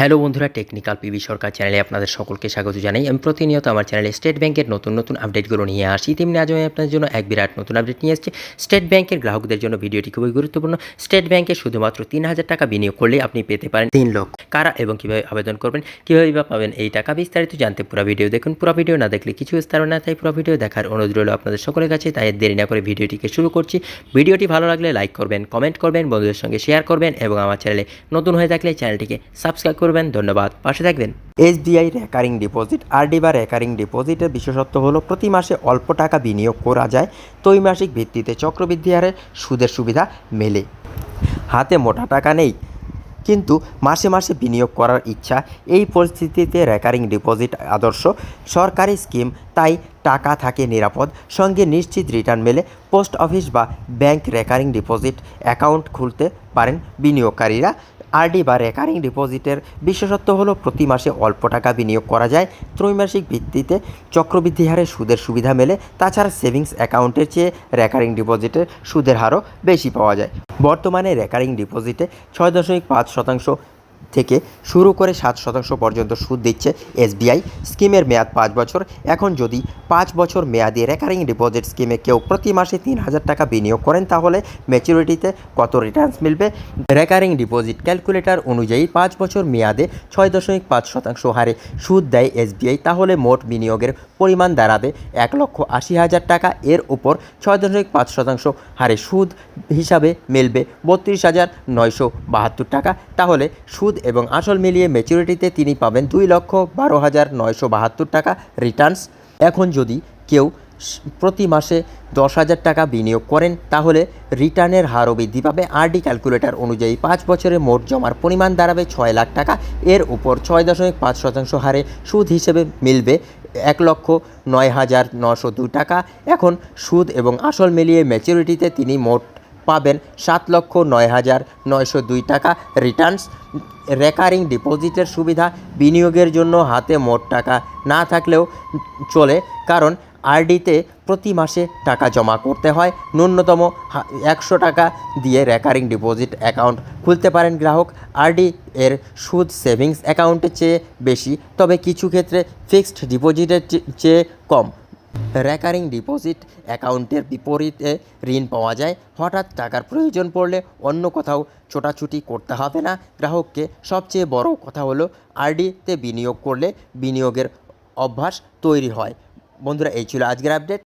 Hello বন্ধুরা, technical PB সরকার চ্যানেলে আপনাদের সকলকে স্বাগত জানাই। আমি প্রতিনিয়ত আমার চ্যানেলে স্টেট ব্যাংকের নতুন নতুন আপডেটগুলো নিয়ে আসি। তেমনি আজ আমি আপনাদের জন্য এক বিরাট নতুন আপডেট নিয়ে এসেছি। স্টেট ব্যাংকের গ্রাহকদের জন্য ভিডিওটি খুবই গুরুত্বপূর্ণ। স্টেট ব্যাংকে শুধুমাত্র তিন হাজার টাকা বিনিয়োগ করলে আপনি পেতে পারেন তিন লক্ষ। কারা এবং কীভাবে আবেদন করবেন, কীভাবে বা পাবেন এই টাকা বিস্তারিত জানতে পুরো ভিডিও দেখুন। পুরো ভিডিও না দেখলে কিছু বিস্তার না, তাই পুরো ভিডিও দেখার অনুরোধ রইল আপনাদের সকলের কাছে। তাই দেরি না করে ভিডিওটিকে শুরু করছি। ভিডিওটি ভালো লাগলে লাইক করবেন, কমেন্ট করবেন, বন্ধুদের সঙ্গে শেয়ার করবেন এবং আমার চ্যানেলে নতুন হয়ে থাকলে চ্যানেলটিকে সাবস্ক্রাইব করবেন, ধন্যবাদ। পাশে থাকবেন। এসবিআই রেকারিং ডিপোজিট, আরডি বা রেকারিং ডিপোজিটের বিশেষত্ব হলো প্রতি মাসে অল্প টাকা বিনিয়োগ করা যায়। ত্রৈমাসিক ভিত্তিতে চক্রবৃদ্ধি হারে সুদের সুবিধা মেলে। হাতে মোটা টাকা নেই, কিন্তু মাসে মাসে বিনিয়োগ করার ইচ্ছা। এই পরিস্থিতিতে রেকারিং ডিপোজিট আদর্শ। সরকারি স্কিম, তাই টাকা থাকে নিরাপদ। সঙ্গে নিশ্চিত রিটার্ন মেলে। পোস্ট অফিস বা ব্যাংক রেকারিং ডিপোজিট অ্যাকাউন্ট খুলতে পারেন বিনিয়োগকারীরা। আরডি বা রেকারিং ডিপোজিটের বিশেষত্ব হলো প্রতি মাসে অল্প টাকা বিনিয়োগ করা যায়। ত্রৈমাসিক ভিত্তিতে চক্রবৃদ্ধি হারে সুদের সুবিধা মেলে। তাছাড়া সেভিংস অ্যাকাউন্টের চেয়ে রেকারিং ডিপোজিটের সুদের হারও বেশি পাওয়া যায়। বর্তমানে রেকারিং ডিপোজিটে ছয় দশমিক পাঁচ শতাংশ থেকে শুরু করে সাত শতাংশ পর্যন্ত সুদ দিচ্ছে এসবিআই। স্কিমের মেয়াদ পাঁচ বছর। এখন যদি পাঁচ বছর মেয়াদি রেকারিং ডিপোজিট স্কিমে কেউ প্রতি মাসে তিন হাজার টাকা বিনিয়োগ করেন, তাহলে ম্যাচুরিটিতে কত রিটার্নস মিলবে? রেকারিং ডিপোজিট ক্যালকুলেটর অনুযায়ী পাঁচ বছর মেয়াদে ছয় দশমিক পাঁচ শতাংশ হারে সুদ দেয় এসবিআই। তাহলে মোট বিনিয়োগের পরিমাণ দাঁড়াবে এক লক্ষ আশি হাজার টাকা। এর উপর ছয় দশমিক পাঁচ শতাংশ হারে সুদ হিসাবে মিলবে বত্রিশ হাজার নয়শো বাহাত্তর টাকা। তাহলে সুদ এবং আসল মিলিয়ে ম্যাচুরিটিতে তিনি পাবেন দুই লক্ষ বারো হাজার নয়শো বাহাত্তর টাকা রিটার্নস এখন যদি কেউ প্রতি মাসে দশ হাজার টাকা বিনিয়োগ করেন, তাহলে রিটার্নের হারও বৃদ্ধি পাবে। আরডি ক্যালকুলেটর অনুযায়ী পাঁচ বছরে মোট জমার পরিমাণ দাঁড়াবে ছয় লাখ টাকা। এর উপর ছয় দশমিক পাঁচ শতাংশ হারে সুদ হিসেবে মিলবে এক লক্ষ নয় হাজার নশো দু টাকা। এখন সুদ এবং আসল মিলিয়ে ম্যাচুরিটিতে তিনি মোট পাবেন সাত লক্ষ নয় হাজার নয়শো দুই টাকা। রিটার্নস রেকারিং ডিপোজিটের সুবিধা বিনিয়োগের জন্য হাতে মোট টাকা না থাকলেও চলে, কারণ আরডিতে প্রতি মাসে টাকা জমা করতে হয়। ন্যূনতম একশো টাকা দিয়ে রেকারিং ডিপোজিট অ্যাকাউন্ট খুলতে পারেন গ্রাহক। আরডি এর সুদ সেভিংস অ্যাকাউন্টের চেয়ে বেশি, তবে কিছু ক্ষেত্রে ফিক্সড ডিপোজিটের চেয়ে কম। রেকারিং ডিপোজিট অ্যাকাউন্টের বিপরীতে ঋণ পাওয়া যায়। হঠাৎ টাকার প্রয়োজন পড়লে অন্য কোথাও ছোটাছুটি করতে হবে না। গ্রাহককে সবচেয়ে বড় কথা হলো আরডিতে বিনিয়োগ করলে বিনিয়োগের অভ্যাস তৈরি হয়। বন্ধুরা, এই ছিল আজকের আপডেট